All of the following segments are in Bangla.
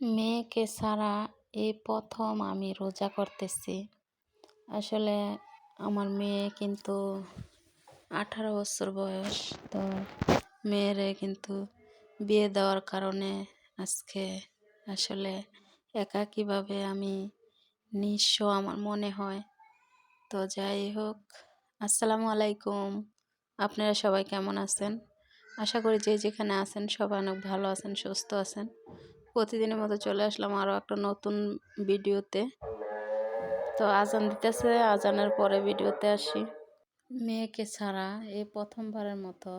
মেয়েকে ছাড়া এই প্রথম আমি রোজা করতেছি। আসলে আমার মেয়ে কিন্তু আঠারো বছর বয়স, তো মেয়েরে কিন্তু বিয়ে দেওয়ার কারণে আজকে আসলে একা কীভাবে আমি নিঃস্ব আমার মনে হয়। তো যাই হোক, আসসালামু আলাইকুম। আপনারা সবাই কেমন আছেন? আশা করি যে যেখানে আছেন সবাই অনেক ভালো আছেন, সুস্থ আছেন। প্রতিদিনের মতো চলে আসলাম আরও একটা নতুন ভিডিওতে। তো আজান দিতেছে, আজানের পরে ভিডিওতে আসি। মেয়েকে ছাড়া এই প্রথমবারের মতো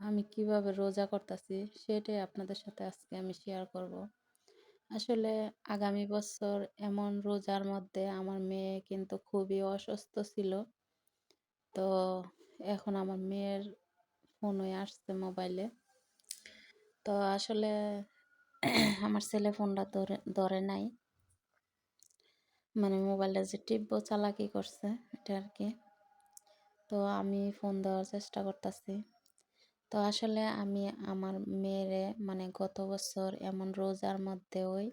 আমি কীভাবে রোজা করতেছি সেটাই আপনাদের সাথে আজকে আমি শেয়ার করব। আসলে আগামী বছর এমন রোজার মধ্যে আমার মেয়ে কিন্তু খুবই অসুস্থ ছিল। তো এখন আমার মেয়ের ফোন হয়ে আসছে মোবাইলে। তো আসলে আমার ছেলে ফোনটা ধরে ধরে নাই। মানে মোবাইলটা যে টিপবো, চালাকি করছে, এটা আর কি। তো আমি ফোন দেওয়ার চেষ্টা করতেছি। তো আসলে আমি আমার মেয়েরে মানে গত বছর এমন রোজার মধ্যে ওই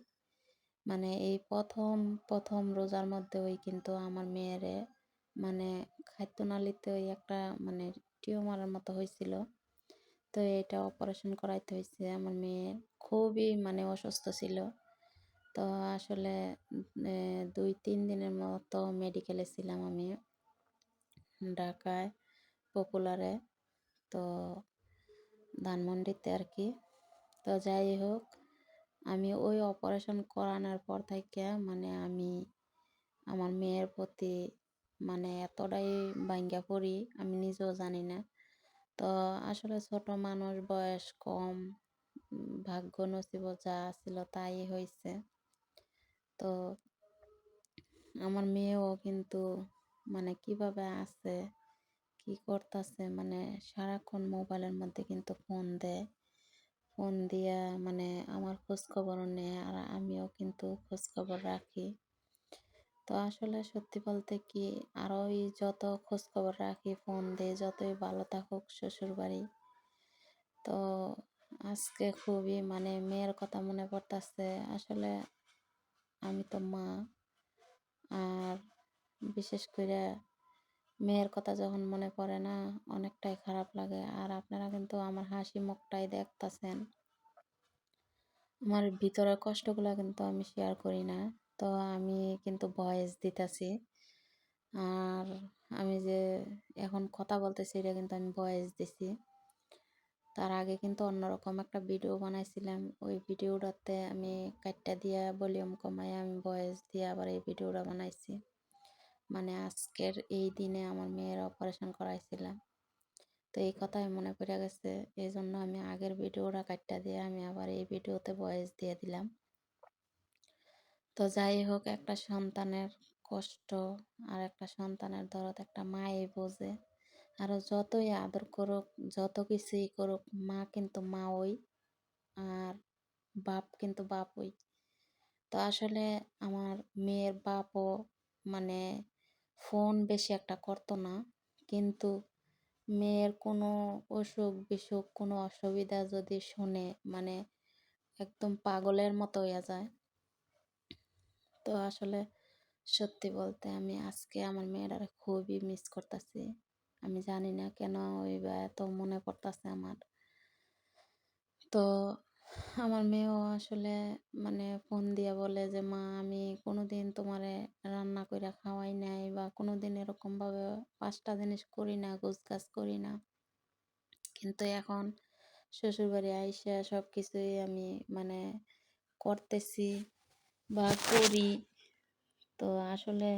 মানে এই প্রথম প্রথম রোজার মধ্যে ওই কিন্তু আমার মেয়েরে মানে খাদ্যনালীতে ওই একটা মানে টিউমারের মতো হয়েছিল। তো এটা অপারেশন করাইতে হয়েছে আমার মেয়ে খুবই মানে অসুস্থ ছিল। তো আসলে দুই, তিন দিনের মতো মেডিকেলে ছিলাম আমি ঢাকায় পপুলারে তো ধানমন্ডিতে আর কি। তো যাই হোক, আমি ওই অপারেশন করানোর পর থেকে মানে আমি আমার মেয়ের প্রতি মানে এতটাই ভাঙ্গা পড়ি, আমি নিজেও জানি না। তো আসলে ছোট মানুষ বয়স কম ভাগ্য নসিব যা ছিল তাই হয়েছে তো আমার মেয়েও কিন্তু মানে কীভাবে আছে, কি করতেছে মানে সারাক্ষণ মোবাইলের মধ্যে কিন্তু ফোন দেয়। ফোন দিয়া মানে আমার খোঁজখবর নেয় আর আমিও কিন্তু খোঁজখবর রাখি। তো আসলে সত্যি বলতে কি আরোই যত খোঁজখবর রাখি, ফোন দিয়ে, যতই ভালো থাকুক শ্বশুর বাড়ি তো আজকে খুবই মানে মেয়ের কথা মনে পড়তেছে। আসলে আমি তো মা। আর বিশেষ করে মেয়ের কথা যখন মনে পড়ে না, অনেকটাই খারাপ লাগে। আর আপনারা কিন্তু আমার হাসি মুখটাই দেখতেছেন। আমার ভিতরের কষ্টগুলো কিন্তু আমি শেয়ার করি না। তো আমি কিন্তু ভয়েস দিতেছি। আর আমি যে এখন কথা বলতেছি, এটা কিন্তু আমি ভয়েস দিছি। তার আগে কিন্তু অন্যরকম একটা ভিডিও বানাইছিলাম। ওই ভিডিওটাতে আমি কাটটা দিয়া ভলিউম কমাই আমি ভয়েস দিয়ে আবার এই ভিডিওটা বানাইছি। মানে আজকের এই দিনে আমার মেয়ের অপারেশন করাইছিলাম। তো এই কথাই মনে পড়ে গেছে এই জন্য আমি আগের ভিডিওটা কাটটা দিয়ে আমি আবার এই ভিডিওতে ভয়েস দিয়ে দিলাম। তো যাই হোক, একটা সন্তানের কষ্ট আর একটা সন্তানের দরদ একটা মায়ে বোঝে। আরও যতই আদর করুক, যত কিছুই করুক, মা কিন্তু মা ওই আর বাপ কিন্তু বাপ ওই তো আসলে আমার মেয়ের বাপও মানে ফোন বেশি একটা করতো না। কিন্তু মেয়ের কোনো অসুখ বিসুখ, কোনো অসুবিধা যদি শোনে মানে একদম পাগলের মতো হয়ে যায়। তো আসলে সত্যি বলতে আমি আজকে আমার মেয়েটারে খুবই মিস করতেছি। আমি জানি না কেন ওই বা এত মনে পড়তেছে আমার। তো আমার মেয়েও আসলে মানে ফোন দিয়ে বলে যে, মা, আমি কোনো দিন তোমারে রান্না করে খাওয়াই নাই বা কোনো দিন এরকমভাবে পাঁচটা জিনিস করি না গাছ করি না। কিন্তু এখন শ্বশুরবাড়ি আইসা সব কিছুই আমি মানে করতেছি বা করি। তো আসলে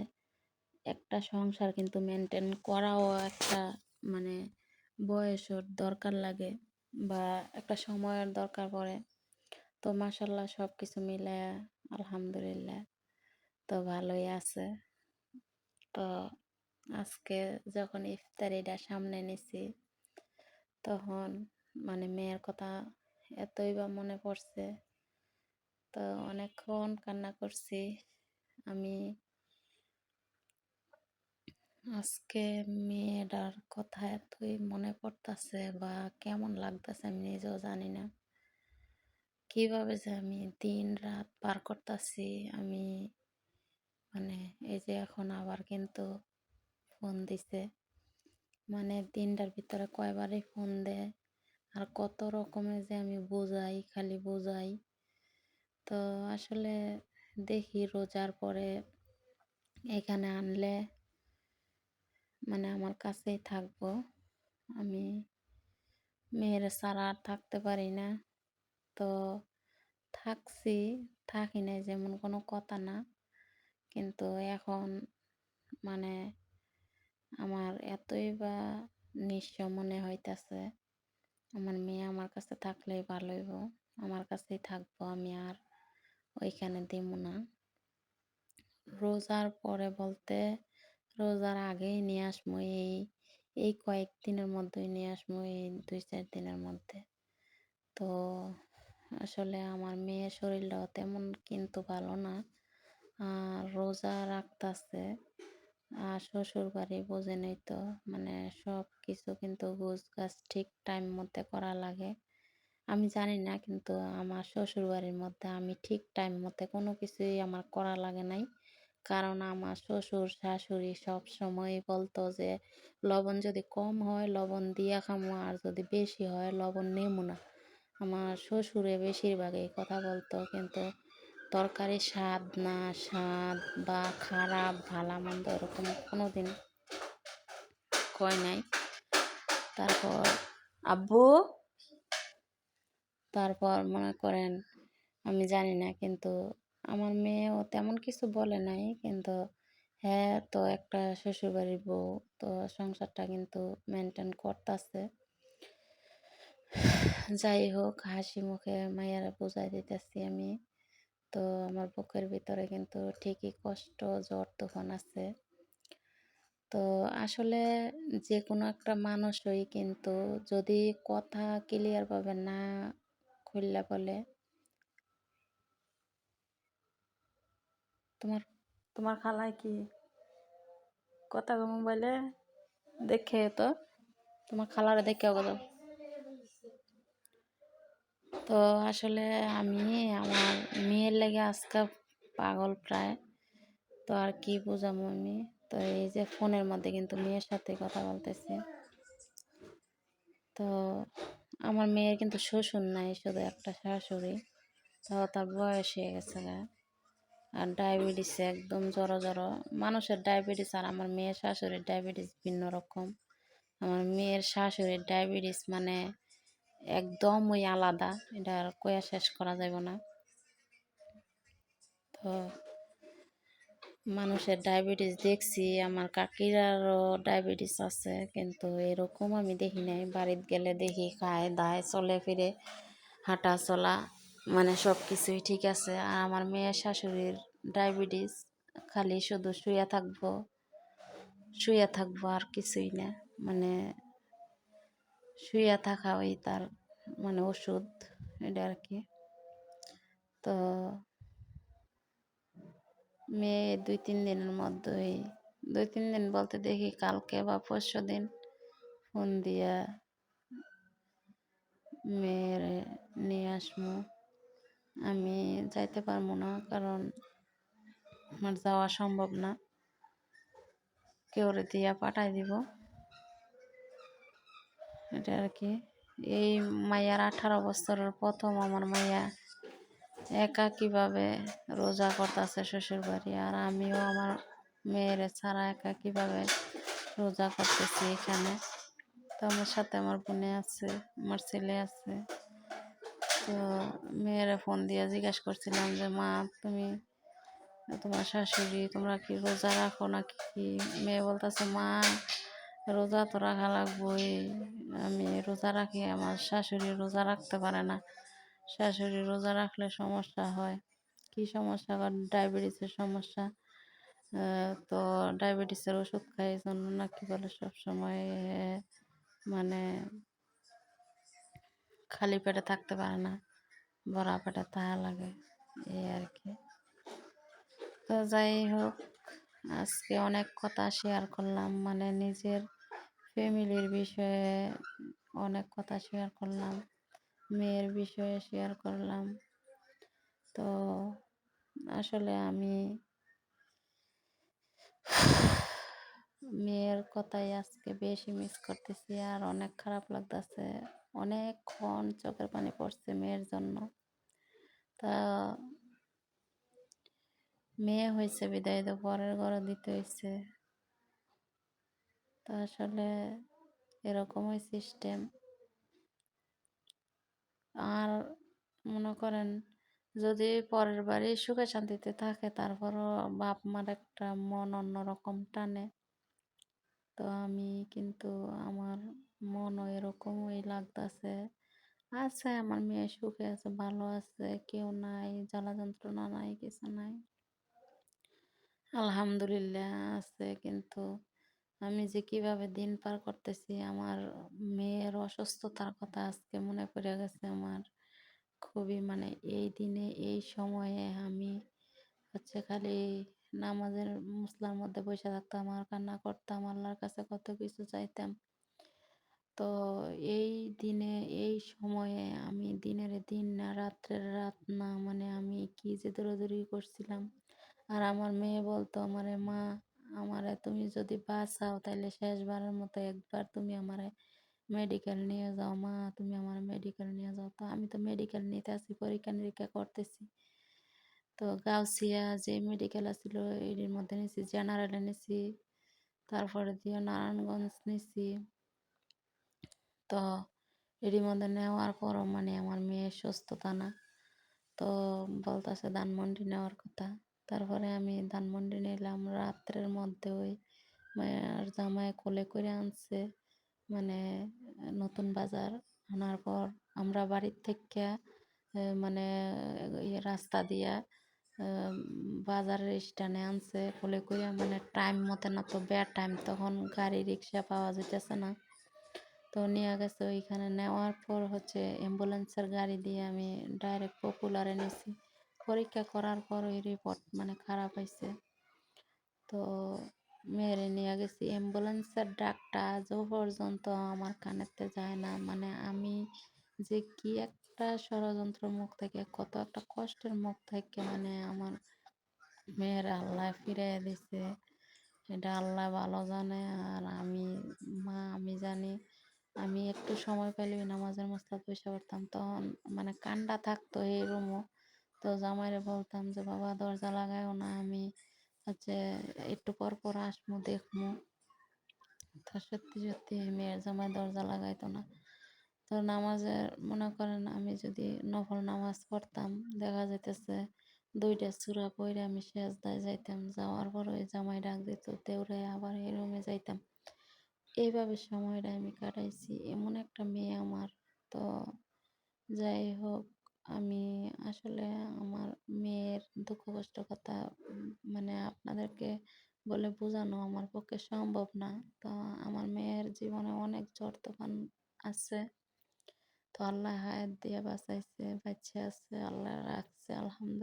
একটা সংসার কিন্তু মেনটেন করাও একটা মানে বয়সের দরকার লাগে বা একটা সময়ের দরকার পড়ে। তো মাসাল্লাহ সব কিছু মিলে আলহামদুলিল্লাহ তো ভালোই আছে। তো আজকে যখন ইফতারিটা সামনে নিছি, তখন মানে মেয়ের কথা এতই বা মনে পড়ছে। তো অনেকক্ষণ কান্না করছি। আমি আজকে মেয়েটার কথা এতই মনে পড়তেছে বা কেমন লাগতেছে আমি নিজেও জানি না। কীভাবে যে আমি দিন রাত পার করতেছি, আমি মানে এই যে এখন আবার কিন্তু ফোন দিছে। মানে দিনটার ভিতরে কয়বারই ফোন দেয় আর কত রকমের যে আমি বোঝাই, খালি বোঝাই। তো আসলে দেখি রোজার পরে এখানে আনলে মানে আমার কাছেই থাকব। আমি মেয়ের ছাড়া আর থাকতে পারি না। তো থাকছি, থাকি নাই যেমন কোনো কথা না। কিন্তু এখন মানে আমার এতই বা নিঃস্ব মনে হইতাছে, আমার মেয়ে আমার কাছে থাকলেই ভালো হইব আমার কাছেই থাকব আমি আর ওইখানে দিব না। রোজার পরে বলতে রোজার আগেই নিয়ে আসব, এই এই কয়েক দিনের মধ্যেই নিয়ে আসব, এই দুই চার দিনের মধ্যে। তো আসলে আমার মেয়ের শরীরটাও তেমন কিন্তু ভালো না। আর রোজা রাখতাছে, আর শ্বশুর বাড়ি বোঝেনই তো মানে সব কিছু কিন্তু গোছ গাছ ঠিক টাইম মধ্যে করা লাগে। আমি জানি না, কিন্তু আমার শ্বশুর বাড়ির মধ্যে আমি ঠিক টাইম মতে কোনো কিছুই আমার করা লাগে নাই। কারণ আমার শ্বশুর, শাশুড়ি সব সময় বলতো যে, লবণ যদি কম হয়, লবণ দিয়া খামো, আর যদি বেশি হয়, লবণ নেমো না। আমার শ্বশুরে বেশিরভাগ এই কথা বলতো, কিন্তু তরকারি স্বাদ না, স্বাদ বা খারাপ ভালা মন্দ এরকম কোনো দিন কয় নাই। তারপর আব্বু, তারপর মনে করেন, আমি জানি না, কিন্তু আমার মেয়েও তেমন কিছু বলে নাই। কিন্তু হ্যাঁ তো একটা শ্বশুরবাড়ির বউ, তো সংসারটা কিন্তু মেনটেন করতেছে। যাই হোক, হাসি মুখে মায়েরা বোঝাই দিতেছি আমি। তো আমার বুকের ভিতরে কিন্তু ঠিকই কষ্ট, জ্বর তুফান আছে। তো আসলে যে কোনো একটা মানুষই কিন্তু যদি কথা ক্লিয়ারভাবে না খুললে বলে তোমার তোমার খালায় কি কথা মোবাইলে দেখে তো। তোমার খালারে দেখে কথা তো আসলে আমি আমার মেয়ের লেগে আজকে পাগল প্রায়। তো আর কি বোঝাবো আমি? তো এই যে ফোনের মধ্যে কিন্তু মেয়ের সাথে কথা বলতেছি। তো আমার মেয়ের কিন্তু শ্বশুর নাই, শুধু একটা শাশুড়ি। তাও তার বয়স হয়ে গেছে গা। আর ডায়াবেটিস একদম জড়ো জড়ো। মানুষের ডায়াবেটিস আর আমার মেয়ের শাশুড়ির ডায়াবেটিস ভিন্ন রকম। আমার মেয়ের শাশুড়ির ডায়াবেটিস মানে একদমই আলাদা। এটা আর কয়া শেষ করা যাব না। তো মানুষের ডায়াবেটিস দেখছি, আমার কাকিরারও ডায়াবেটিস আছে, কিন্তু এরকম আমি দেখি নাই। বাড়িতে গেলে দেখি, খায়, দায়, চলে ফিরে, হাঁটা চলা। মানে সব কিছুই ঠিক আছে। আর আমার মেয়ের শাশুড়ির ডায়াবেটিস খালি শুধু শুয়ে থাকব শুয়ে থাকব আর কিছুই না। মানে শুয়ে থাকা ওই তার মানে ওষুধ, এটা আর কি। তো মেয়ে দুই তিন দিনের মধ্যেই, দুই তিন দিন বলতে দেখি কালকে বা পরশু দিন ফোন দিয়া মেয়ের নিয়ে আসব আমি যাইতে পারব না, কারণ আমার যাওয়া সম্ভব না। কেউরে দিয়া পাঠাই দিব। এটা আর কি। এই মাইয়ার আঠারো বছরের প্রথম আমার মাইয়া একা কীভাবে রোজা করতেছে শ্বশুর বাড়ি, আর আমিও আমার মেয়ের ছাড়া একা কীভাবে রোজা করতেছি এখানে? তো আমার সাথে আমার বোনে আছে, আমার ছেলে আছে। তো মেয়েরা ফোন দিয়ে জিজ্ঞেস করছিলাম যে, মা, তুমি, তোমার শাশুড়ি, তোমরা কি রোজা রাখো না কি মেয়ে বলতেছে, মা, রোজা তো রাখা লাগবোই। আমি রোজা রাখি, আমার শাশুড়ি রোজা রাখতে পারে না। শাশুড়ি রোজা রাখলে সমস্যা হয়। কি সমস্যা? ডায়াবেটিসের সমস্যা। তো ডায়াবেটিসের ওষুধ খাই জন্য নাকি বলে সবসময় মানে খালি পেটে থাকতে পারে না, বড়া পেটে তাহা লাগে, এই আর কি। তো যাই হোক, আজকে অনেক কথা শেয়ার করলাম মানে নিজের ফ্যামিলির বিষয়ে অনেক কথা শেয়ার করলাম, মেয়ের বিষয়ে শেয়ার করলাম। তো আসলে আমি মেয়ের কথাই আজকে বেশি মিস করতেছি, আর অনেক খারাপ লাগতেছে। অনেকক্ষণ চোখের পানি পড়ছে মেয়ের জন্য। তা মেয়ে হয়েছে বিদায় তো পরের ঘরে দিতে হয়েছে। তা আসলে এরকমই সিস্টেম আর মনে করেন যদি পরের বাড়ি সুখে শান্তিতে থাকে, তারপরও বাপ মার একটা মন অন্যরকম টানে। তো আমি কিন্তু আমার মনও এরকমই লাগতেছে। আছে, আমার মেয়ে সুখে আছে, ভালো আছে, কেউ নাই, জ্বালা যন্ত্রণা নাই, কিছু নাই। আলহামদুলিল্লাহ আছে, কিন্তু আমি যে কীভাবে দিন পার করতেছি, আমার মেয়ের অসুস্থতার কথা আজকে মনে পড়ে গেছে আমার। খুবই মানে এই দিনে, এই সময়ে আমি হচ্ছে খালি নামাজের মুসলার মধ্যে বসে থাকতাম, আর কান্না করতাম, আল্লাহর কাছে কত কিছু চাইতাম। তো এই দিনে, এই সময়ে আমি দিনের দিন না, রাত্রের রাত না মানে আমি কি যে দৌড়াদৌড়ি করছিলাম। আর আমার মেয়ে বলতো, আমারে মা, আমারে তুমি যদি বাঁচাও তাহলে শেষবারের মতো একবার তুমি আমারে মেডিকেল নিয়ে যাও, মা, তুমি আমার মেডিকেল নিয়ে যাও। তো আমি তো মেডিকেল নিতে আসি পরীক্ষা নিরীক্ষা করতেছি। তো গাউসিয়া যে মেডিকেল আছিল এর মধ্যে নিছি জেনারেলে নিছি, তারপরে দিয়ে নারায়ণগঞ্জ নিছি। তো এরই মধ্যে নেওয়ার পরও মানে আমার মেয়ের সুস্থতা না। তো বলতেছে ধানমন্ডি নেওয়ার কথা। তারপরে আমি ধানমন্ডি নিলাম। রাত্রের মধ্যে ওই মায়ের জামাই কোলে করে আনছে। মানে নতুন বাজার আনার পর আমরা বাড়ির থেকে মানে রাস্তা দিয়া বাজারের স্ট্যান্ডে আনছে। কোলে করে মানে টাইম মতো না তো ব্যাড টাইম তখন গাড়ি রিক্সা পাওয়া যেতেছে না। তো নিয়ে গেছে ওইখানে নেওয়ার পর হচ্ছে অ্যাম্বুলেন্সের গাড়ি দিয়ে আমি ডাইরেক্ট পপুলারে নিছি। পরীক্ষা করার পর ওই রিপোর্ট মানে খারাপ হয়েছে তো মেরে নিয়ে গেছি। অ্যাম্বুলেন্সের ডাকটা আজও পর্যন্ত আমার কানেতে যায় না। মানে আমি যে কি একটা ষড়যন্ত্র মুখ থেকে, কত একটা কষ্টের মুখ থেকে মানে আমার মেয়ের আল্লাহ ফিরে দিছে। এটা আল্লাহ ভালো জানে আর আমি, মা আমি জানি আমি একটু সময় পেলে নামাজের মশলা পয়সা করতাম তখন মানে কান্ডা থাকতো এই রুমও তো জামাইরে বলতাম যে, বাবা, দরজা লাগায়ও না, আমি হচ্ছে একটু পর পর আসমু, দেখমু। তা সত্যি সত্যি মেয়ের জামাই দরজা লাগাইতো না। তো নামাজের মনে করেন আমি যদি নফল নামাজ পড়তাম, দেখা যাইতেছে দুইটা চূড়া পরে আমি সেজদায় যাইতাম। যাওয়ার পর ওই জামাই ডাক দিত দেউরে আবার এই রুমে যাইতাম। এইভাবে সময়টা আমি কাটাইছি। এমন একটা মেয়ে আমার। তো যাই হোক, আমি আসলে আমার মেয়ের দুঃখ কষ্ট কথা মানে আপনাদেরকে বলে বোঝানো আমার পক্ষে সম্ভব না। তো আমার মেয়ের জীবনে অনেক ঝড় তুফান আছে। তো আল্লাহ হায়াত দিয়ে বাঁচাইছে বাচ্চা আছে, আল্লাহ রাখছে, আলহামদুলিল্লাহ।